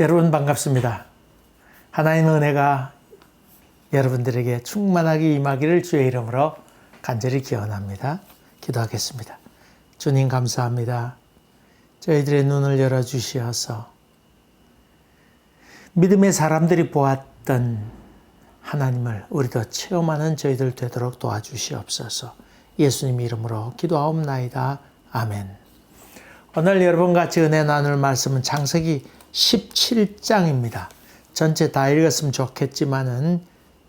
여러분 반갑습니다. 하나님의 은혜가 여러분들에게 충만하게 임하기를 주의 이름으로 간절히 기원합니다. 기도하겠습니다. 주님 감사합니다. 저희들의 눈을 열어 주시어서 믿음의 사람들이 보았던 하나님을 우리도 체험하는 저희들 되도록 도와주시옵소서. 예수님 이름으로 기도하옵나이다. 아멘. 오늘 여러분 같이 은혜 나눌 말씀은 창세기 17장입니다. 전체 다 읽었으면 좋겠지만은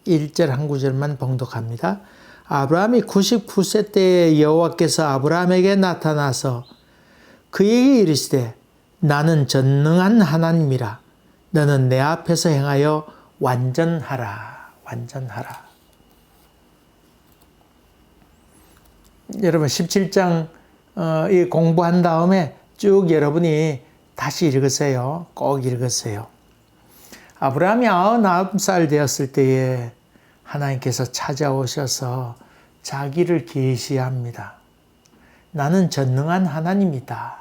1절 한 구절만 봉독합니다. 아브라함이 99세 때에 여호와께서 아브라함에게 나타나서 그에게 이르시되 나는 전능한 하나님이라 너는 내 앞에서 행하여 완전하라 완전하라 여러분 17장 어, 이 공부한 다음에 쭉 여러분이 다시 읽으세요. 꼭 읽으세요. 아브라함이 99살 되었을 때에 하나님께서 찾아오셔서 자기를 계시합니다. 나는 전능한 하나님이다.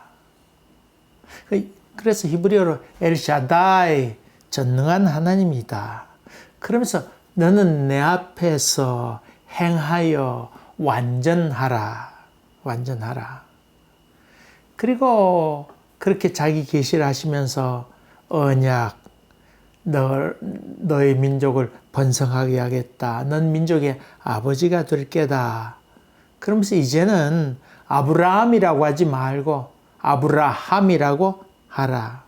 그래서 히브리어로 엘샤다이 전능한 하나님이다. 그러면서 너는 내 앞에서 행하여 완전하라. 완전하라. 그리고 그렇게 자기 계시를 하시면서 언약, 너, 너의 민족을 번성하게 하겠다. 넌 민족의 아버지가 될 게다. 그러면서 이제는 아브라함이라고 하지 말고 아브라함이라고 하라.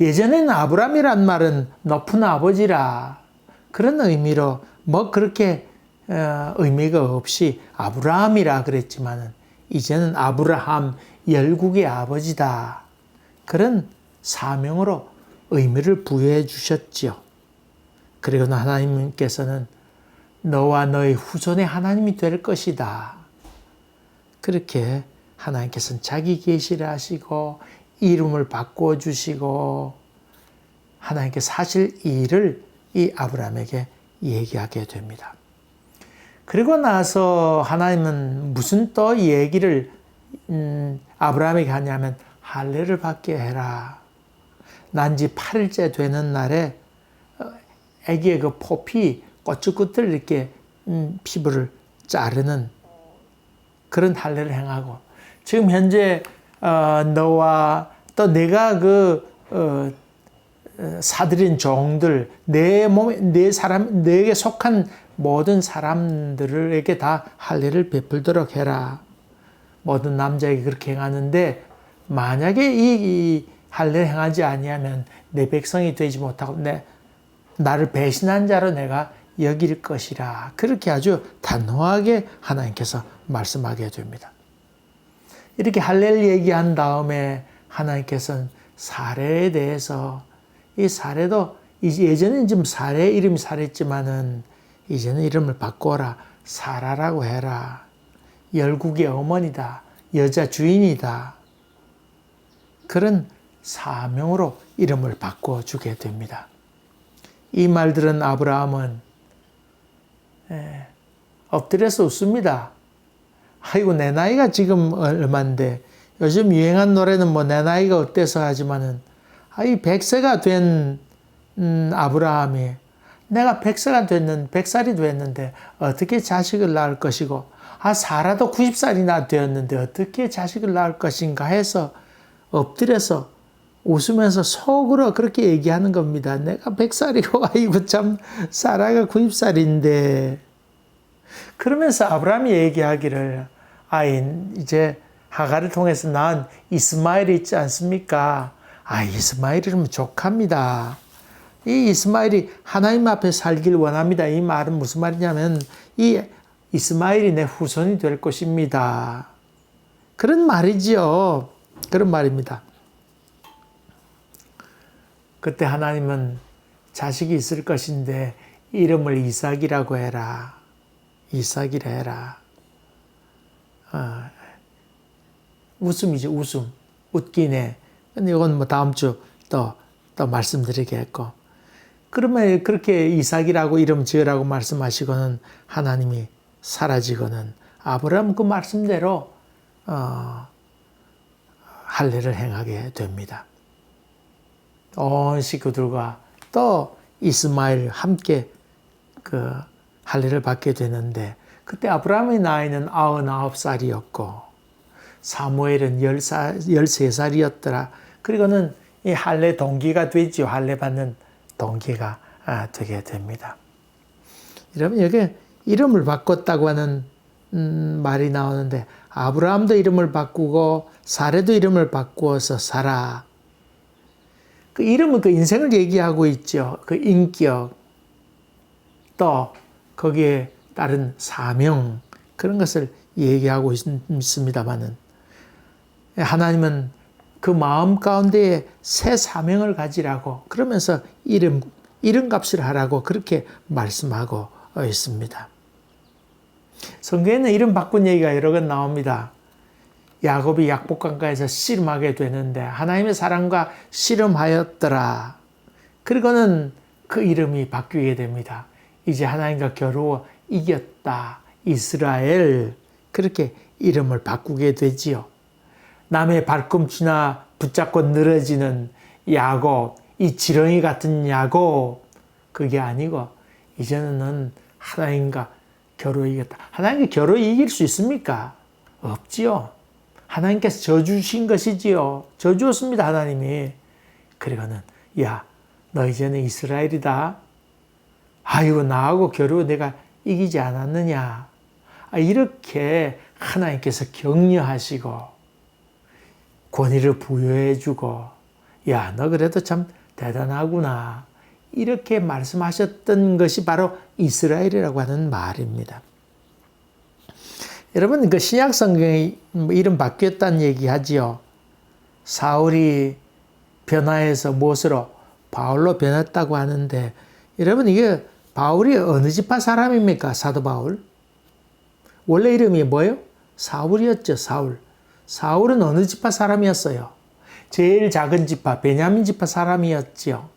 예전에는 아브라함이란 말은 높은 아버지라 그런 의미로 뭐 그렇게 어, 의미가 없이 아브라함이라 그랬지만은 이제는 아브라함 열국의 아버지다. 그런 사명으로 의미를 부여해 주셨지요. 그리고 하나님께서는 너와 너의 후손의 하나님이 될 것이다. 그렇게 하나님께서는 자기 계시를 하시고 이름을 바꾸어 주시고 하나님께 사실 이 일을 이 아브라함에게 얘기하게 됩니다. 그리고 나서 하나님은 무슨 또 얘기를 음, 아브라함에게 하냐면 할례를 받게 해라. 난지 8일째 되는 날에 어, 아기의 그 포피 꼬치끝을 이렇게 음, 피부를 자르는 그런 할례를 행하고 지금 현재 어, 너와 또 내가 그 어, 사들인 종들 내 몸에 내 사람 내게 속한 모든 사람들에게 다 할례를 베풀도록 해라. 모든 남자에게 그렇게 행하는데 만약에 이, 이 할례를 행하지 아니하면 내 백성이 되지 못하고 내 나를 배신한 자로 내가 여길 것이라. 그렇게 아주 단호하게 하나님께서 말씀하게 됩니다. 이렇게 할례를 얘기한 다음에 하나님께서는 사례에 대해서 이 사례도 예전에는 좀 사례 이름이 사례지만은 이제는 이름을 바꿔라. 사라라고 해라. 열국의 어머니다. 여자 주인이다. 그런 사명으로 이름을 바꿔주게 됩니다. 이 말들은 아브라함은 예, 엎드려서 웃습니다. 아이고 내 나이가 지금 얼만데 요즘 유행한 노래는 뭐 내 나이가 어때서 하지만은 아이 백세가 된 음, 아브라함이 내가 백세가 됐는 백살이 됐는데 어떻게 자식을 낳을 것이고 아 사라도 90살이나 되었는데 어떻게 자식을 낳을 것인가 해서 엎드려서 웃으면서 속으로 그렇게 얘기하는 겁니다. 내가 백살이고 아이고 참 사라가 90살인데 그러면서 아브라함이 얘기하기를 아인 이제 하가를 통해서 낳은 이스마엘이 있지 않습니까? 아 이스마엘이면 족합니다. 이 이스마엘이 하나님 앞에 살길 원합니다. 이 말은 무슨 말이냐면 이 이스마엘이 내 후손이 될 것입니다. 그런 말이지요. 그런 말입니다. 그때 하나님은 자식이 있을 것인데 이름을 이삭이라고 해라. 이삭이라 해라. 어, 웃음이죠, 웃음. 웃기네. 근데 이건 뭐 다음 주 또, 또 말씀드리겠고. 그러면 그렇게 이삭이라고 이름 지으라고 말씀하시고는 하나님이 사라지고는 아브라함 그 말씀대로 어, 할례를 행하게 됩니다. 온 식구들과 또 이스마엘 함께 그 할례를 받게 되는데 그때 아브라함의 나이는 99살이었고 사무엘은 10살, 13살이었더라. 그리고는 이 할례 동기가 되지요. 할례 받는 동기가 아, 되게 됩니다. 여러분 여기 이름을 바꿨다고 하는 음, 말이 나오는데 아브라함도 이름을 바꾸고 사례도 이름을 바꾸어서 살아. 그 이름은 그 인생을 얘기하고 있죠. 그 인격 또 거기에 따른 사명 그런 것을 얘기하고 있습니다만은 하나님은 그 마음 가운데에 새 사명을 가지라고 그러면서 이름 이름 값을 하라고 그렇게 말씀하고 있습니다. 성경에는 이름 바꾼 얘기가 여러 번 나옵니다. 야곱이 약복강가에서 씨름하게 되는데 하나님의 사랑과 씨름하였더라. 그리고는 그 이름이 바뀌게 됩니다. 이제 하나님과 겨루어 이겼다. 이스라엘. 그렇게 이름을 바꾸게 되지요. 남의 발꿈치나 붙잡고 늘어지는 야곱, 이 지렁이 같은 야곱, 그게 아니고, 이제는 하나님과 겨루 이겼다. 하나님과 겨루 이길 수 있습니까? 없지요. 하나님께서 져주신 것이지요. 져주었습니다, 하나님이. 그리고는, 야, 너 이제는 이스라엘이다. 아이고, 나하고 겨루 내가 이기지 않았느냐. 아, 이렇게 하나님께서 격려하시고, 권위를 부여해주고, 야, 너 그래도 참 대단하구나. 이렇게 말씀하셨던 것이 바로 이스라엘이라고 하는 말입니다. 여러분, 그 신약 성경에 이름 바뀌었다는 얘기 하지요. 사울이 변화해서 무엇으로? 바울로 변했다고 하는데, 여러분, 이게 바울이 어느 지파 사람입니까? 사도 바울? 원래 이름이 뭐예요? 사울이었죠, 사울. 사울은 어느 지파 사람이었어요? 제일 작은 지파, 베냐민 지파 사람이었지요.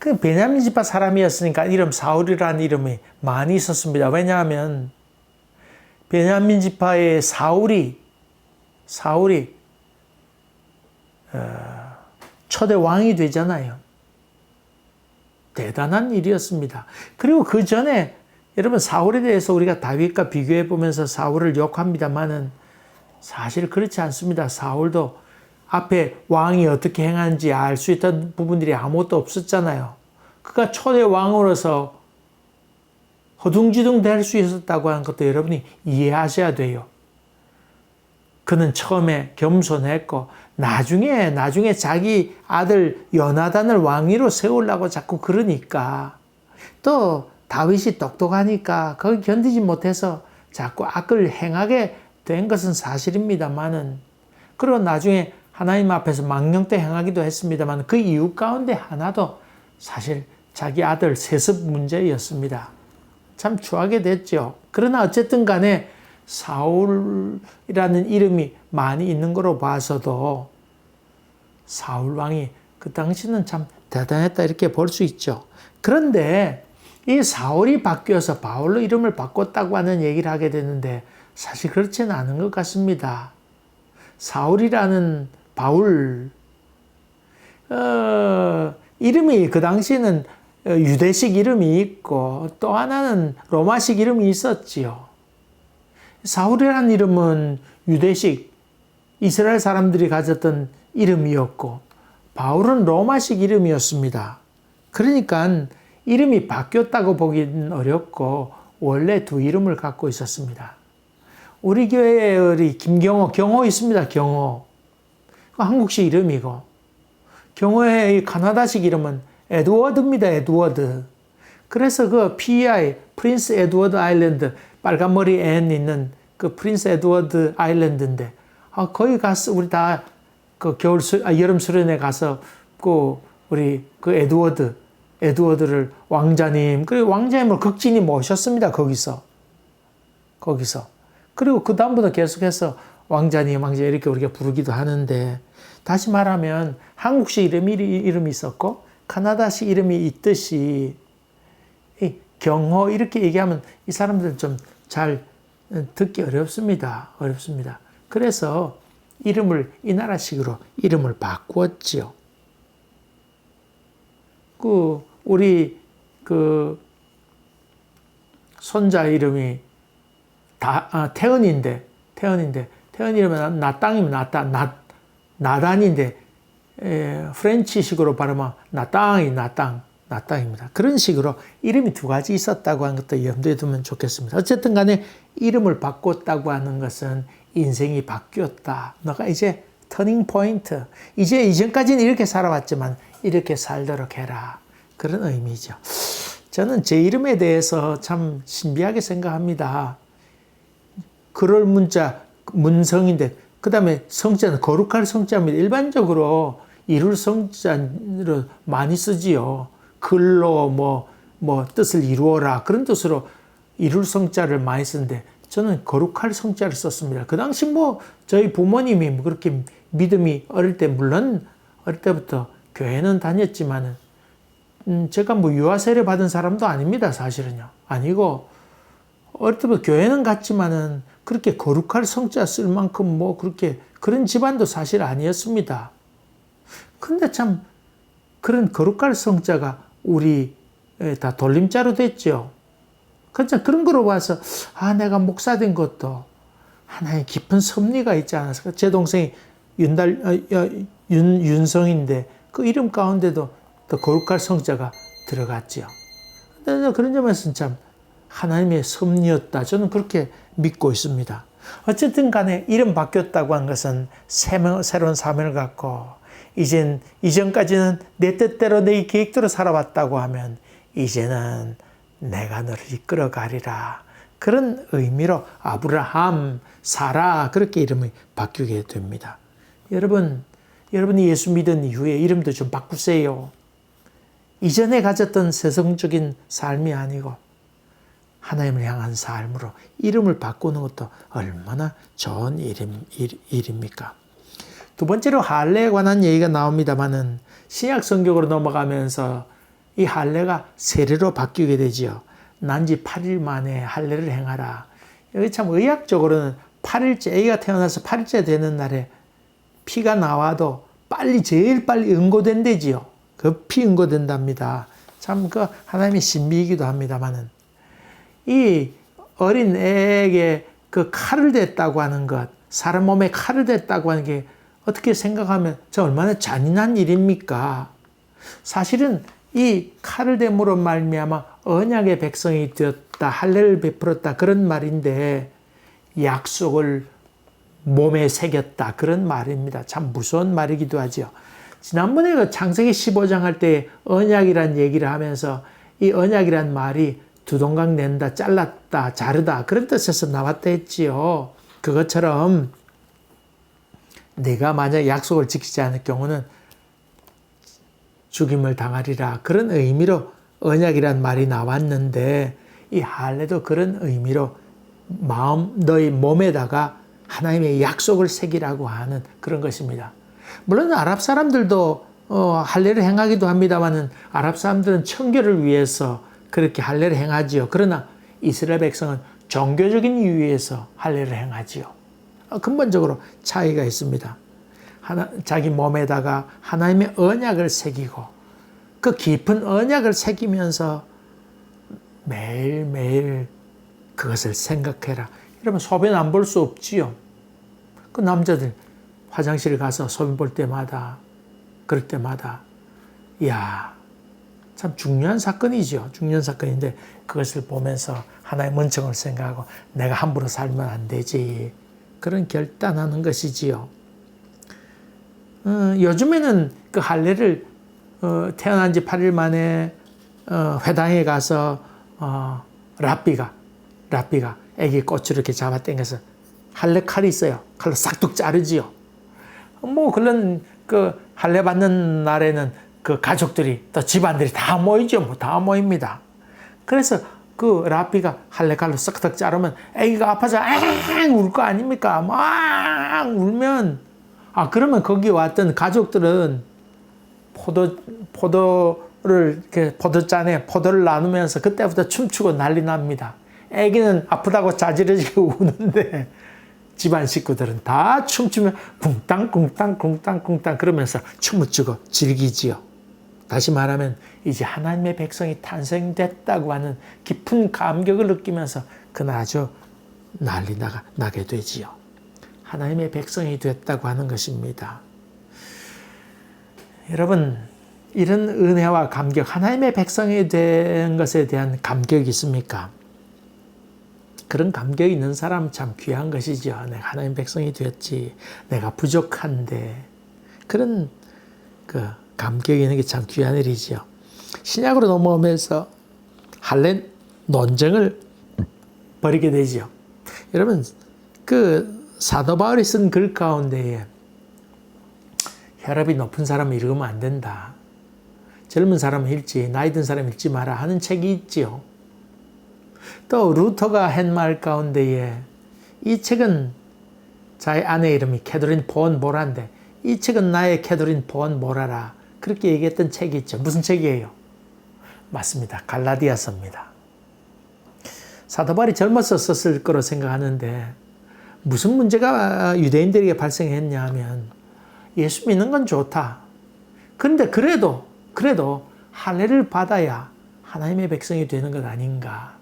그 베냐민 지파 사람이었으니까 이름 사울이라는 이름이 많이 있었습니다. 왜냐하면 베냐민 지파의 사울이 사울이 어, 초대 왕이 되잖아요. 대단한 일이었습니다. 그리고 그 전에 여러분 사울에 대해서 우리가 다윗과 비교해 보면서 사울을 욕합니다만은 사실 그렇지 않습니다. 사울도 앞에 왕이 어떻게 행하는지 알 수 있던 부분들이 아무것도 없었잖아요. 그가 초대 왕으로서 허둥지둥 될 수 있었다고 하는 것도 여러분이 이해하셔야 돼요. 그는 처음에 겸손했고 나중에 나중에 자기 아들 연하단을 왕위로 세우려고 자꾸 그러니까 또 다윗이 똑똑하니까 거기 견디지 못해서 자꾸 악을 행하게 된 것은 사실입니다만은 그리고 나중에 하나님 앞에서 망령 때 행하기도 했습니다만 그 이유 가운데 하나도 사실 자기 아들 세습 문제였습니다. 참 추하게 됐죠. 그러나 어쨌든 간에 사울이라는 이름이 많이 있는 거로 봐서도 사울 왕이 그 당시는 참 대단했다 이렇게 볼 수 있죠. 그런데 이 사울이 바뀌어서 바울로 이름을 바꿨다고 하는 얘기를 하게 되는데 사실 그렇지는 않은 것 같습니다. 사울이라는 바울 어, 이름이 그 당시에는 유대식 이름이 있고 또 하나는 로마식 이름이 있었지요. 사울이라는 이름은 유대식 이스라엘 사람들이 가졌던 이름이었고 바울은 로마식 이름이었습니다. 그러니까 이름이 바뀌었다고 보기는 어렵고 원래 두 이름을 갖고 있었습니다. 우리 교회에 우리 김경호, 경호 있습니다. 경호. 한국식 이름이고 경호의 카나다식 이름은 에드워드입니다. 에드워드. 그래서 그 PEI, 프린스 에드워드 아일랜드, 빨간 머리 앤 있는 그 프린스 에드워드 아일랜드인데, 아, 거기 가서 우리 다 그 겨울 수, 아, 여름 수련회 가서 그 우리 그 에드워드, 에드워드를 왕자님, 그리고 왕자님을 극진히 모셨습니다. 거기서. 거기서. 그리고 그 다음부터 계속해서 왕자님, 왕자 이렇게 우리가 부르기도 하는데, 다시 말하면 한국식 이름이, 이름이 있었고, 카나다식 이름이 있듯이 경호 이렇게 얘기하면 이 사람들은 좀잘 듣기 어렵습니다. 어렵습니다. 그래서 이름을 이 나라식으로 이름을 바꾸었지요. 그 우리 그 손자 이름이 다 아, 태연인데 태연인데 태연 이름은 나땅이면 나땅 나 나단인데 에, 프렌치식으로 발음하면 나땅이 나땅 나땅입니다. 그런 식으로 이름이 두 가지 있었다고 하는 것도 염두에 두면 좋겠습니다. 어쨌든 간에 이름을 바꿨다고 하는 것은 인생이 바뀌었다. 너가 이제 터닝 포인트. 이제 이전까지는 이렇게 살아왔지만 이렇게 살도록 해라. 그런 의미죠. 저는 제 이름에 대해서 참 신비하게 생각합니다. 그럴 문자, 문성인데, 그 다음에 성자는 거룩할 성자입니다. 일반적으로 이룰 성자로 많이 쓰지요. 글로 뭐, 뭐, 뜻을 이루어라. 그런 뜻으로 이룰 성자를 많이 쓰는데, 저는 거룩할 성자를 썼습니다. 그 당시 뭐, 저희 부모님이 뭐 그렇게 믿음이 어릴 때, 물론 어릴 때부터 교회는 다녔지만은, 음, 제가 뭐 유아 세례 받은 사람도 아닙니다, 사실은요. 아니고, 어릴 때부터 교회는 갔지만은 그렇게 거룩할 성자 쓸 만큼 뭐 그렇게 그런 집안도 사실 아니었습니다. 근데 참 그런 거룩할 성자가 우리 다 돌림자로 됐죠. 그렇죠. 그런 거로 봐서 아 내가 목사 된 것도 하나의 깊은 섭리가 있지 않았을까. 제 동생이 윤달 어, 윤 윤성인데 그 이름 가운데도 또 거룩할 성자가 들어갔지요. 그런 점에서는 참 하나님의 섭리였다. 저는 그렇게 믿고 있습니다. 어쨌든 간에 이름 바뀌었다고 한 것은 새로운 사명을 갖고 이젠 이전까지는 내 뜻대로 내 계획대로 살아왔다고 하면 이제는 내가 너를 이끌어 가리라. 그런 의미로 아브라함, 사라 그렇게 이름이 바뀌게 됩니다. 여러분, 여러분이 예수 믿은 이후에 이름도 좀 바꾸세요. 이전에 가졌던 세상적인 삶이 아니고 하나님을 향한 삶으로 이름을 바꾸는 것도 얼마나 좋은 일임, 일, 일입니까? 두 번째로 할례에 관한 얘기가 나옵니다만은 신약 성경으로 넘어가면서 이 할례가 세례로 바뀌게 되지요. 난지 8일 만에 할례를 행하라. 여기 참 의학적으로는 8일째, 애가 태어나서 8일째 되는 날에 피가 나와도 빨리, 제일 빨리 응고된대지요. 급히 응고된답니다. 참 그 하나님의 신비이기도 합니다만은 이 어린 애에게 그 칼을 댔다고 하는 것, 사람 몸에 칼을 댔다고 하는 게 어떻게 생각하면 저 얼마나 잔인한 일입니까? 사실은 이 칼을 댐으로 말미암아 언약의 백성이 되었다, 할례를 베풀었다 그런 말인데 약속을 몸에 새겼다 그런 말입니다. 참 무서운 말이기도 하죠. 지난번에 그 창세기 15장 할 때 언약이란 얘기를 하면서 이 언약이란 말이 두동강 낸다, 잘랐다, 자르다 그런 뜻에서 나왔다 했지요. 그것처럼 내가 만약 약속을 지키지 않을 경우는 죽임을 당하리라 그런 의미로 언약이란 말이 나왔는데 이 할례도 그런 의미로 마음 너희 몸에다가 하나님의 약속을 새기라고 하는 그런 것입니다. 물론 아랍 사람들도 어, 할례를 행하기도 합니다만은 아랍 사람들은 청결을 위해서 그렇게 할례를 행하지요. 그러나 이스라엘 백성은 종교적인 이유에서 할례를 행하지요. 어, 근본적으로 차이가 있습니다. 하나, 자기 몸에다가 하나님의 언약을 새기고 그 깊은 언약을 새기면서 매일매일 그것을 생각해라. 이러면 소변 안 볼 수 없지요. 그 남자들 화장실 가서 소변 볼 때마다 그럴 때마다 야, 참 중요한 사건이죠. 중요한 사건인데 그것을 보면서 하나의 문청을 생각하고 내가 함부로 살면 안 되지. 그런 결단하는 것이지요. 어, 요즘에는 그 할례를 어, 태어난 지 8일 만에 어, 회당에 가서 어, 랍비가 랍비가 애기 꽃을 이렇게 잡아 당겨서 할례 칼이 있어요. 칼로 싹둑 자르지요. 뭐 그런 그 할례 받는 날에는 그 가족들이 또 집안들이 다 모이죠. 뭐다 모입니다. 그래서 그 라피가 할례 칼로 싹둑 자르면 애기가 아파서 앙울거 아닙니까? 막 울면 아 그러면 거기 왔던 가족들은 포도 포도를 이렇게 포도잔에 포도를 나누면서 그때부터 춤추고 난리 납니다. 애기는 아프다고 자지러지고 우는데 집안 식구들은 다 춤추며 쿵땅 쿵땅 쿵땅 쿵땅 그러면서 춤을 추고 즐기지요. 다시 말하면 이제 하나님의 백성이 탄생됐다고 하는 깊은 감격을 느끼면서 그날 아주 난리 나가, 나게 되지요. 하나님의 백성이 됐다고 하는 것입니다. 여러분, 이런 은혜와 감격, 하나님의 백성이 된 것에 대한 감격이 있습니까? 그런 감격이 있는 사람 참 귀한 것이죠. 내가 하나님 백성이 되었지. 내가 부족한데. 그런 그 감격이 있는 게 참 귀한 일이지요. 신약으로 넘어오면서 할례 논쟁을 벌이게 되죠. 여러분, 그 사도 바울이 쓴 글 가운데에 혈압이 높은 사람은 읽으면 안 된다. 젊은 사람은 읽지, 나이 든 사람 읽지 마라 하는 책이 있지요. 또 루터가 한 말 가운데에 이 책은 자의 아내 이름이 캐더린 본 모라인데 이 책은 나의 캐더린 본 모라라 그렇게 얘기했던 책이 있죠. 무슨 책이에요? 맞습니다. 갈라디아서입니다. 사도바울이 젊어서 썼을 거로 생각하는데 무슨 문제가 유대인들에게 발생했냐 하면 예수 믿는 건 좋다. 그런데 그래도 그래도 할례를 받아야 하나님의 백성이 되는 것 아닌가.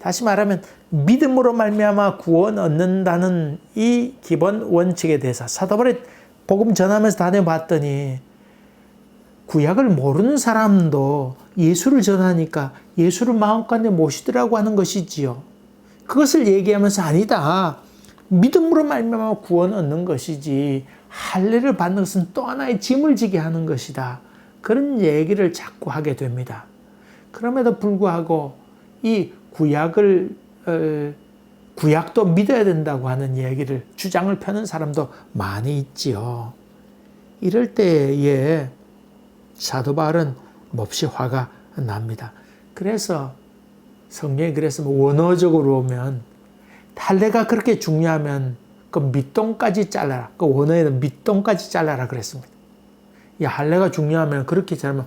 다시 말하면 믿음으로 말미암아 구원 얻는다는 이 기본 원칙에 대해서 사도바울이 복음 전하면서 다녀봤더니 구약을 모르는 사람도 예수를 전하니까 예수를 마음가운데 모시더라고 하는 것이지요. 그것을 얘기하면서 아니다. 믿음으로 말미암아 구원 얻는 것이지 할례를 받는 것은 또 하나의 짐을 지게 하는 것이다. 그런 얘기를 자꾸 하게 됩니다. 그럼에도 불구하고 이 구약을 어, 구약도 믿어야 된다고 하는 얘기를 주장을 펴는 사람도 많이 있지요. 이럴 때에 사도 바울은 몹시 화가 납니다. 그래서 성경에 그래서 뭐 원어적으로 보면 탈례가 그렇게 중요하면 그 밑동까지 잘라라. 그 원어에는 밑동까지 잘라라 그랬습니다. 이 할례가 중요하면 그렇게 잘하면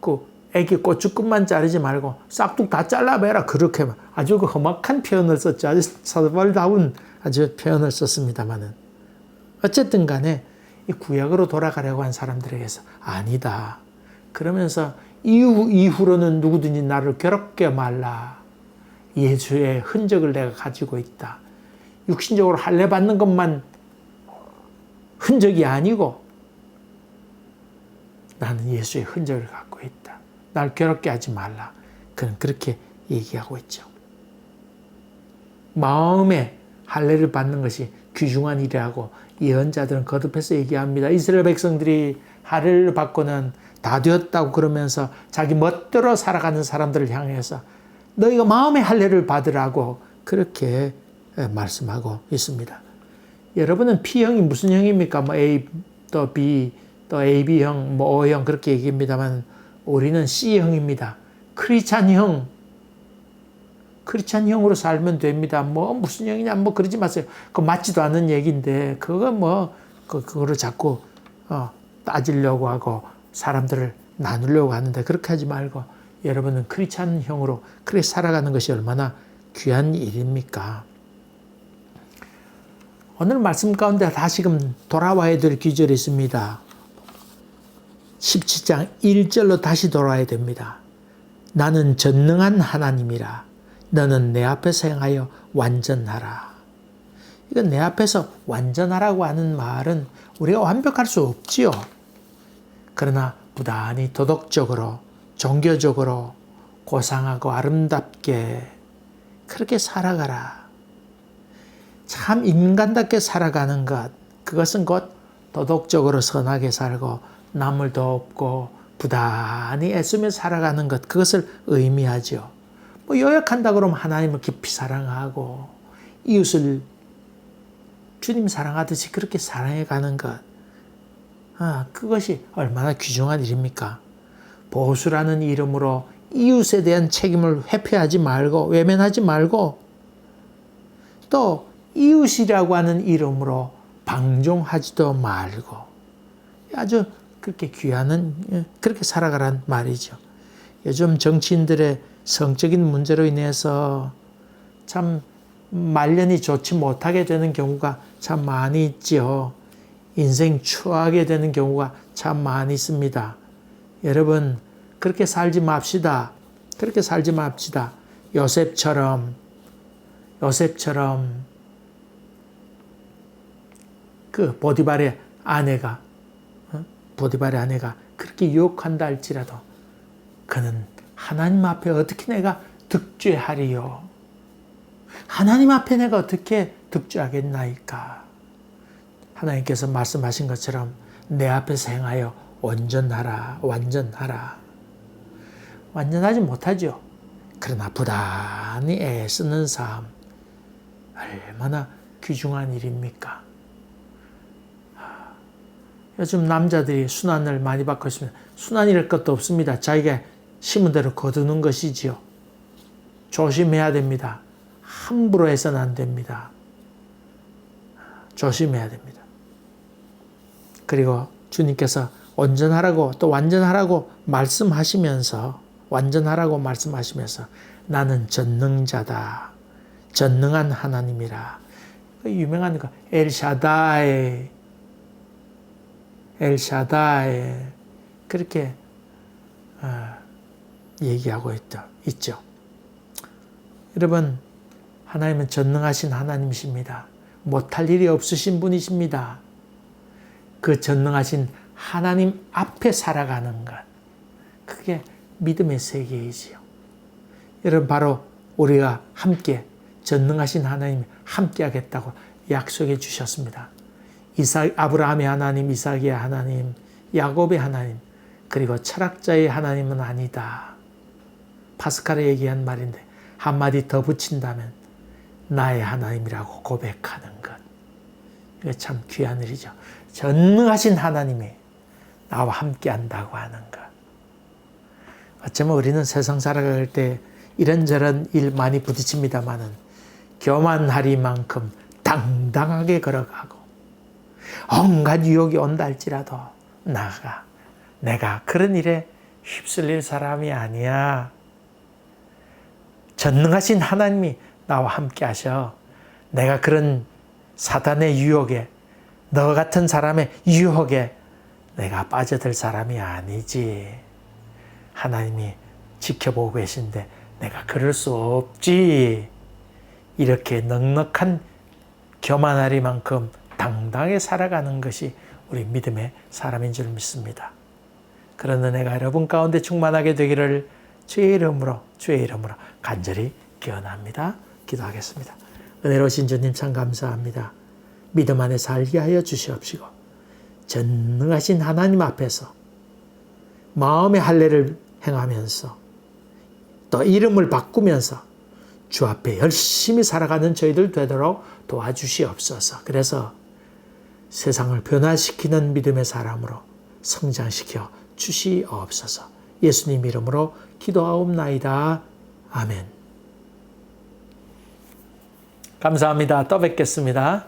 그 애기 고추끝만 자르지 말고 싹둑 다 잘라봐라. 그렇게 아주 그 험악한 표현을 썼죠. 아주 사도바울다운 아주 표현을 썼습니다만은 어쨌든 간에 이 구약으로 돌아가려고 한 사람들에게서 아니다. 그러면서 이후 이후로는 누구든지 나를 괴롭게 말라. 예수의 흔적을 내가 가지고 있다. 육신적으로 할례 받는 것만 흔적이 아니고 나는 예수의 흔적을 갖고 있다. 날 괴롭게 하지 말라. 그는 그렇게 얘기하고 있죠. 마음에 할례를 받는 것이 귀중한 일이라고 예언자들은 거듭해서 얘기합니다. 이스라엘 백성들이 할례를 받고는 다 되었다고 그러면서 자기 멋대로 살아가는 사람들을 향해서 너희가 마음의 할례를 받으라고 그렇게 말씀하고 있습니다. 여러분은 P형이 무슨 형입니까? 뭐 A 또 B 또 AB형, 뭐 O형 그렇게 얘기합니다만 우리는 C형입니다. 크리찬형. 크리찬형으로 살면 됩니다. 뭐 무슨 형이냐 뭐 그러지 마세요. 그 맞지도 않는 얘기인데 그거 뭐 그, 그거를 자꾸 어, 따지려고 하고 사람들을 나누려고 하는데 그렇게 하지 말고 여러분은 크리찬형으로 그렇게 살아가는 것이 얼마나 귀한 일입니까? 오늘 말씀 가운데 다시금 돌아와야 될 귀절이 있습니다. 17장 1절로 다시 돌아야 됩니다. 나는 전능한 하나님이라. 너는 내 앞에서 행하여 완전하라. 이건 내 앞에서 완전하라고 하는 말은 우리가 완벽할 수 없지요. 그러나 부단히 도덕적으로, 종교적으로 고상하고 아름답게 그렇게 살아가라. 참 인간답게 살아가는 것, 그것은 곧 도덕적으로 선하게 살고 남을 돕고 부단히 애쓰며 살아가는 것, 그것을 의미하죠. 뭐 요약한다 그러면 하나님을 깊이 사랑하고 이웃을 주님 사랑하듯이 그렇게 사랑해 가는 것. 아, 그것이 얼마나 귀중한 일입니까? 보수라는 이름으로 이웃에 대한 책임을 회피하지 말고 외면하지 말고 또 이웃이라고 하는 이름으로 방종하지도 말고 아주 그렇게 귀하는 예, 그렇게 살아가란 말이죠. 요즘 정치인들의 성적인 문제로 인해서 참 말년이 좋지 못하게 되는 경우가 참 많이 있지요. 인생 추하게 되는 경우가 참 많이 있습니다. 여러분 그렇게 살지 맙시다. 그렇게 살지 맙시다. 요셉처럼 요셉처럼 그 보디발의 아내가 어? 보디발의 아내가 그렇게 유혹한다 할지라도 그는 하나님 앞에 어떻게 내가 득죄하리요? 하나님 앞에 내가 어떻게 득죄하겠나이까? 하나님께서 말씀하신 것처럼 내 앞에서 행하여 온전하라, 완전하라. 완전하지 못하죠. 그러나 부단히 애쓰는 삶, 얼마나 귀중한 일입니까? 요즘 남자들이 순환을 많이 받고 있으면 순환이랄 것도 없습니다. 자기가 심은 대로 거두는 것이지요. 조심해야 됩니다. 함부로 해서는 안 됩니다. 조심해야 됩니다. 그리고 주님께서 온전하라고 또 완전하라고 말씀하시면서 완전하라고 말씀하시면서 나는 전능자다. 전능한 하나님이라. 그 유명한 거 엘샤다이 엘샤다이 그렇게 어, 얘기하고 있다, 있죠. 여러분 하나님은 전능하신 하나님이십니다. 못할 일이 없으신 분이십니다. 그 전능하신 하나님 앞에 살아가는 것. 그게 믿음의 세계이지요. 여러분, 바로 우리가 함께 전능하신 하나님 함께 하겠다고 약속해 주셨습니다. 이삭, 아브라함의 하나님, 이삭의 하나님, 야곱의 하나님, 그리고 철학자의 하나님은 아니다. 파스칼에 얘기한 말인데, 한마디 더 붙인다면, 나의 하나님이라고 고백하는 것. 이거 참 귀한 일이죠. 전능하신 하나님이 나와 함께 한다고 하는 것. 어쩌면 우리는 세상 살아갈 때 이런저런 일 많이 부딪힙니다만은 교만하리만큼 당당하게 걸어가고 온갖 유혹이 온다 할지라도 나가 내가 그런 일에 휩쓸릴 사람이 아니야. 전능하신 하나님이 나와 함께 하셔. 내가 그런 사단의 유혹에 너 같은 사람의 유혹에 내가 빠져들 사람이 아니지. 하나님이 지켜보고 계신데 내가 그럴 수 없지. 이렇게 넉넉한 교만하리만큼 당당하게 살아가는 것이 우리 믿음의 사람인 줄 믿습니다. 그런 은혜가 여러분 가운데 충만하게 되기를 주의 이름으로 주의 이름으로 간절히 기원합니다. 기도하겠습니다. 은혜로우신 주님 참 감사합니다. 믿음 안에 살게 하여 주시옵시고 전능하신 하나님 앞에서 마음의 할례를 행하면서 또 이름을 바꾸면서 주 앞에 열심히 살아가는 저희들 되도록 도와주시옵소서. 그래서 세상을 변화시키는 믿음의 사람으로 성장시켜 주시옵소서. 예수님 이름으로 기도하옵나이다. 아멘. 감사합니다. 또 뵙겠습니다.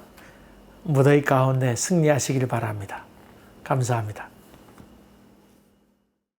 무더위 가운데 승리하시길 바랍니다. 감사합니다.